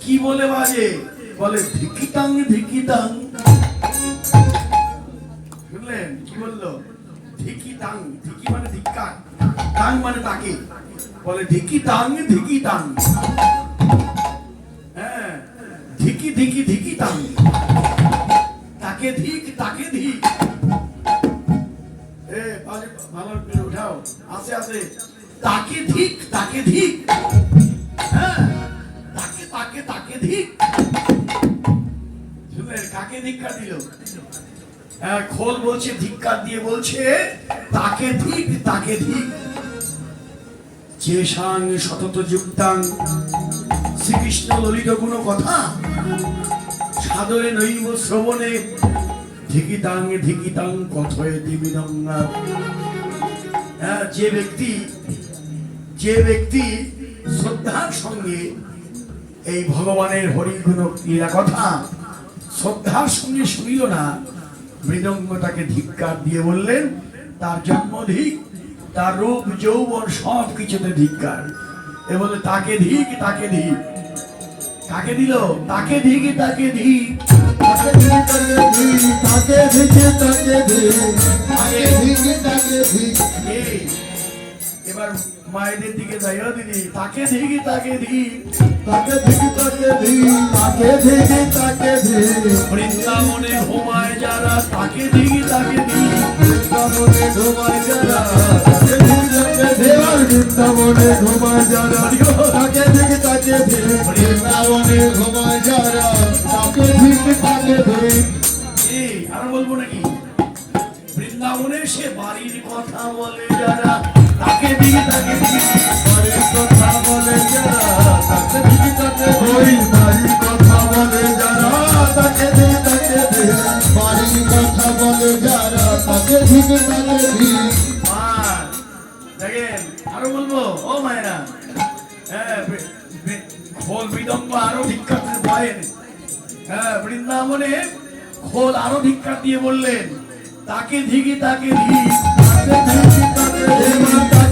কি বলে বাজে? বলে ধিকিতাং ধিকিতাং বুঝলেন কি বলল? ধিকি ধিকি মানে ধিক্কার তাং মানে তাকে। বলে ধিকি তাং ধিকি তাং হ্যাঁ ধিকি ধিকি ধিকি তাং তাকে ধিক তাকে ধিক এ ভালো উঠাও। আসে আসে। তাকে ধিক তাকে ধিক হ্যাঁ। তাকে তাকে ধিক কাকে ধিক্কার দিল? হ্যাঁ, খোল বলছে ধিক্কার দিয়ে বলছে তাকে ধিক তাকে ধিক সাং সতত যুক্তাং। শ্রীকৃষ্ণ ললিত গুণ কথা। সাদরে নৈব শ্রবণে ধিকিতাং ধিকিতাং কথয়ে দিবিদঙ্গা। হ্যাঁ, যে ব্যক্তি যে ব্যক্তি শ্রদ্ধার সঙ্গে এই ভগবানের হরিগুণ ক্রীড়া কথা শ্রদ্ধার সঙ্গে শুনিল না। মৃদঙ্গটাকে ধিক্কার দিয়ে বললেন, তার জন্ম ধিক তার রূপ, যৌবন সব কিছুতে ধিক্কার। এ বলে, তাকে ধিক তাকে ধিক কাকে দিল? তাকে ধিক তাকে ধিক তাকে ধিক তাকে ধিক তাকে ধিক তাকে ধিক তাকে ধিক তাকে ধিক এবার মায়েদের দিকে যাই দিদি। তাকে ধিক তাকে ধিক তাকে ধিক তাকে ধিক তাকে ধিক তাকে ধিক বৃন্দাবনে ঘুমায় যারা, তাকে দিই তাকে দিই বৃন্দাবনে ঘুমায় যারা বৃন্দাবনে ঘুমায় যারা, তাকে ধিক তাকে ধিক বৃন্দাবনে ঘুমায় যারা, তাকে ধিক তাকে ধিক এই আর বলব নাকি? বৃন্দাবনে সে বাড়ির কথা বলে যারা তাকে দিই তাকে দিই বাড়ির কথা বলে যারা তাকে ধিক তাকে ওই বাড়ির কথা বলে যারা তাকে ধিক তাকে ধিক বাড়ির কথা বলে যারা তাকে ধিক তাকে ধিক দেখেন আরও বলব ও মায়েরা। হ্যাঁ খোল বিদম্ব আরও ধিক্ষার পায়েন হ্যাঁ বৃন্দাবনে খোল আরও ধিক্ষার দিয়ে বললেন তাকে ধিকি তাকে ধি তাকে ধিক তাকে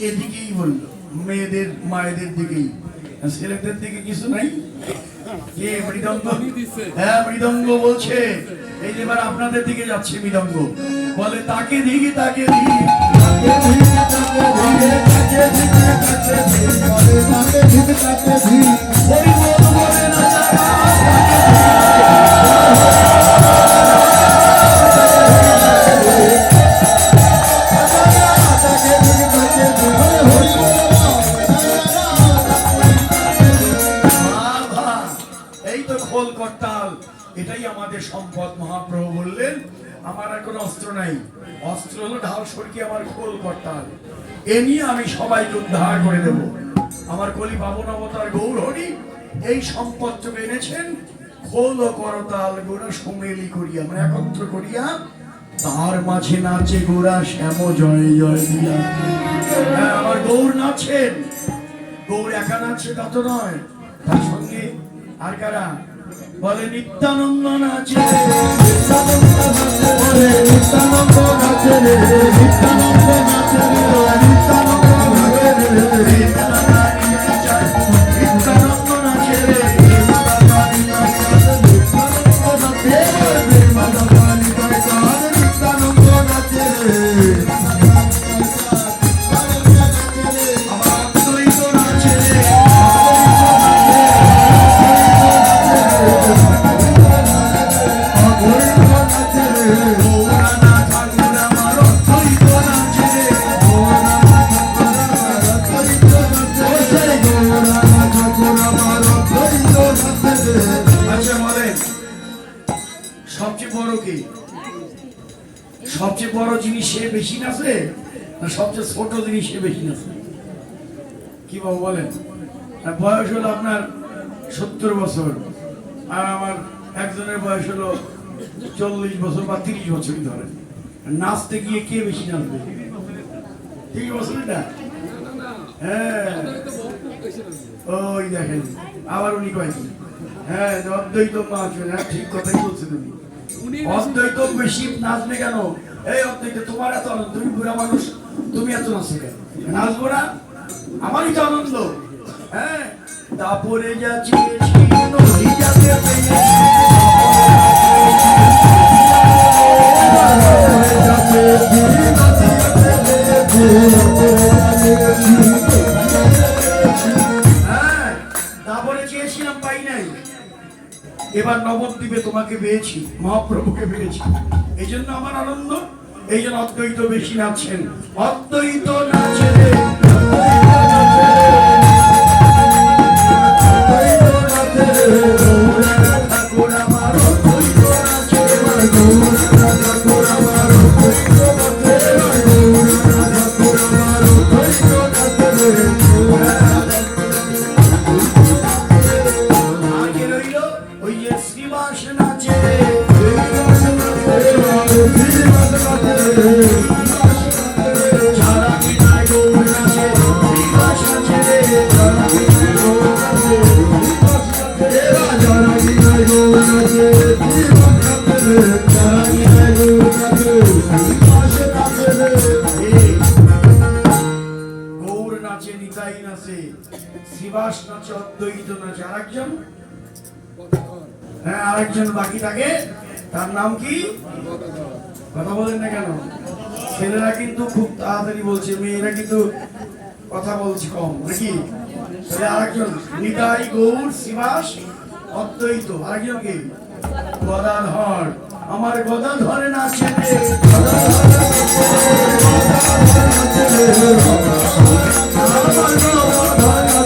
এদিকেই মেয়েদের, মায়েদের দিকেই। ছেলেদের দিকে কিছু নাই। কে মৃদঙ্গ? হ্যাঁ মৃদঙ্গ বলছে। এই এবার আপনাদের দিকে যাচ্ছে মৃদঙ্গ। বলে, তাকে দিকে তাকে দিই। হরি বল এই তো খোল করতাল এটাই আমাদের সম্পদ মহাপ্রভু বললেন আমার আর কোনো অস্ত্র নাই। অস্ত্র হলো ঢাল সরকি আমার খোল করতাল। এ নিয়ে আমি সবাইকে উদ্ধার করে দেব। আমার কলি বাবন অবতার গৌর হরি এই সম্পদটুকু এনেছেন খোল করতাল গোড়া সম্মেলি করিয়া মানে একত্র করিয়া তার মাঝে নাচে গোড়া শ্যাম জয় জয় দিয়া। হ্যাঁ, আমার গৌর নাচেন। গৌর একা নাচে তা তো নয় তার সঙ্গে আর কারা বলে নিত্যানন্দ নাচে বলে নিত্যানন্দ নাচে নিত্যানন্দ নাচে নিত্যানন্দ নাচে বড় জিনিস সে বেশি নাচে না সবচেয়ে ছোট জিনিস সে বেশি নাচে? কি বাবু বলেন? বয়স হলো আপনার সত্তর বছর আর আমার একজনের বয়স হলো চল্লিশ বছর বা তিরিশ বছরই ধরেন। নাচতে গিয়ে কে বেশি নাচবে? তিরিশ বছর না? হ্যাঁ। ওই দেখেন আবার উনি কয়েকদিন হ্যাঁ অদ্বৈত নাচবেন হ্যাঁ ঠিক কথাই বলছো তুমি অদ্বৈত বেশি নাচবে কেন? এই অদ্বৈত তোমার এত আনন্দ, তুমি বুড়া মানুষ, তুমি এত কেন? নাচবো না? আমারই তো আনন্দ। হ্যাঁ? তারপরে যা চেয়েছি নদী যাতে এবার নবদ্বীপে তোমাকে পেয়েছি, মহাপ্রভুকে পেয়েছি। এই জন্য আমার আনন্দ। এই জন্য অদ্বৈত বেশি নাচছেন অদ্বৈত নাচে অদ্বৈত ঠাকুর শ্রীবাস নাচে অদ্বৈত নাচে আরেকজন? হ্যাঁ আরেকজন বাকি থাকে। তার নাম কি? কথা বলেন না কেন? ছেলেরা কিন্তু খুব তাড়াতাড়ি বলছে মেয়েরা কিন্তু কথা বলছে কম নাকি? তাহলে আরেকজন নিতাই গৌর শ্রীবাস অদ্বৈত। আরেকজন কি? গদাধর। আমার গদাধরে নাচে রে এই তো গদানে তাহলে দেখেন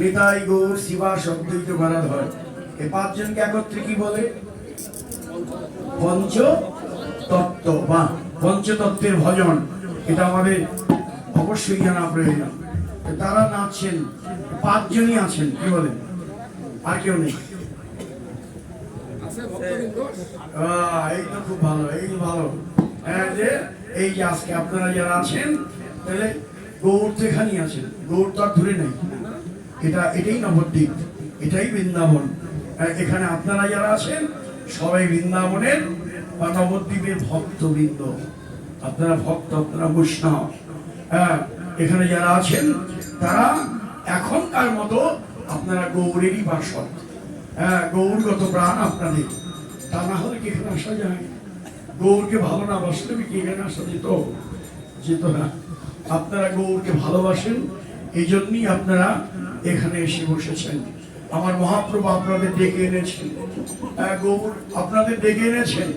নিতাই গৌর শিবাস অদ্বৈত গণাধর এই পাঁচজনকে একত্রে কি বলে? পঞ্চ তত্ত্ব বা পঞ্চতত্ত্বের ভজন। এটা আমাদের অবশ্যই জানা প্রয়োজন। তারা নাচছেন, পাঁচজনই আছেন, কি বলেন? আর কেউ নেই। এই তো খুব ভালো, এই ভালো। হ্যাঁ যে এই যে আজকে আপনারা যারা আছেন, তাহলে গৌর তো এখানেই আছেন। গৌর তো আর ধরে নেই। এটা এটাই নবদ্বীপ এটাই বৃন্দাবন। এখানে আপনারা যারা আছেন, সবাই বৃন্দাবনের বা নবদ্বীপের ভক্তবৃন্দ। আপনারা ভক্ত, আপনারা বৈষ্ণব। হ্যাঁ এখানে যারা আছেন, তারা এখনকার মতো আপনারা গৌরেরই বাসক হ্যাঁ গৌরগত প্রাণ আপনাদের। তা না হলে কি এখানে আসা যায়? গৌরকে ভালো না বাসলে কি এখানে আসা যেত? যেত না। আপনারা গৌরকে ভালোবাসেন এই জন্যই আপনারা এখানে এসে বসেছেন। আমার মহাপ্রভু আপনাদের ডেকে এনেছেন। হ্যাঁ, গৌর আপনাদের ডেকে এনেছেন।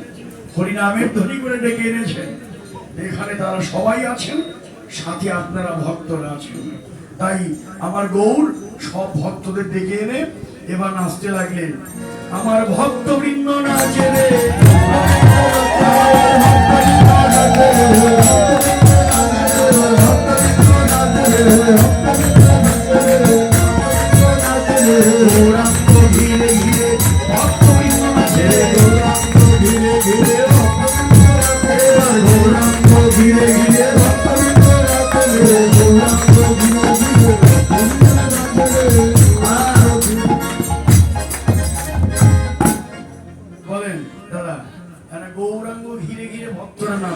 হরিনামের ধ্বনি করে ডেকে এনেছেন। এখানে তারা সবাই আছেন সাথে আপনারা ভক্তরা আছেন। তাই আমার গৌর সব ভক্তদের ডেকে এনে এবার নাচতে লাগলেন। আমার ভক্তবৃন্দ নাচে রে।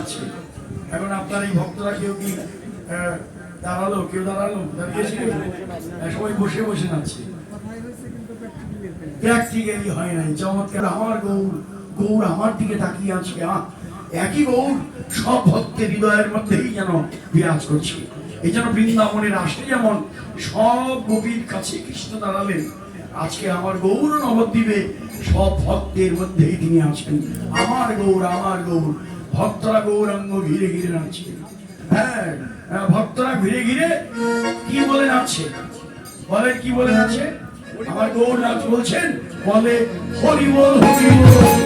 নাচছে এখন আপনার এই ভক্তরা কেউ কি দাঁড়াল, কেউ দাঁড়াল? সবাই বসে বসে নাচছে। প্র্যাকটিক্যালি হয় নাই। চমৎকার। আমার গৌর গৌর আমার দিকে তাকিয়ে আছে। একই গৌর সব ভক্তের হৃদয়ের মধ্যেই যেন বিরাজ করছে। এই জন্য বৃন্দাবনের আসলে যেমন সব গোপীর কাছে কৃষ্ণ দাঁড়ালেন, আজকে আমার গৌর নবদ্বীপে সব ভক্তের মধ্যেই তিনি আছেন। আমার গৌর আমার গৌর। ভক্তরা গৌরাঙ্গ ঘিরে ঘিরে নাচছে হ্যাঁ হ্যাঁ, ভক্তরা ঘিরে ঘিরে কি বলে নাচছে বলে কি বলে নাচছে আমার গৌর নাচ বলছেন বলে হরি বল হরি বল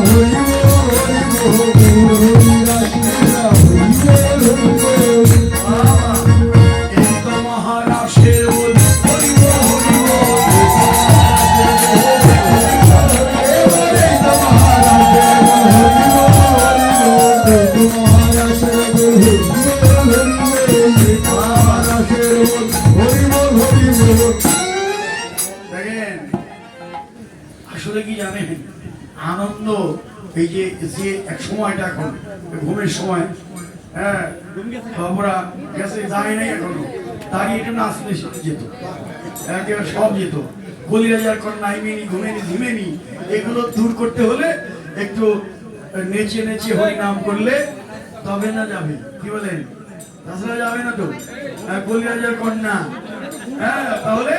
এই আনন্দ এই যে এক সময়টা এখন ঘুমের সময় হ্যাঁ গেছে নাই এখনও। দাঁড়িয়ে নাচতে যেত। একেবারে সব যেত। ঘুমেনি এগুলো দূর করতে হলে একটু নেচে নেচে হরি নাম করলে তবে না যাবে। কি বলেন? তাছাড়া যাবে না তো? কলিরাজার কন্যা হ্যাঁ তাহলে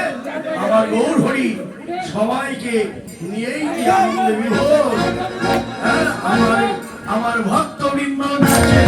আমার গৌর হরি সবাইকে নিয়েই আনন্দে বিভোর হ্যাঁ আমার আমার ভক্তবৃন্দ নাচে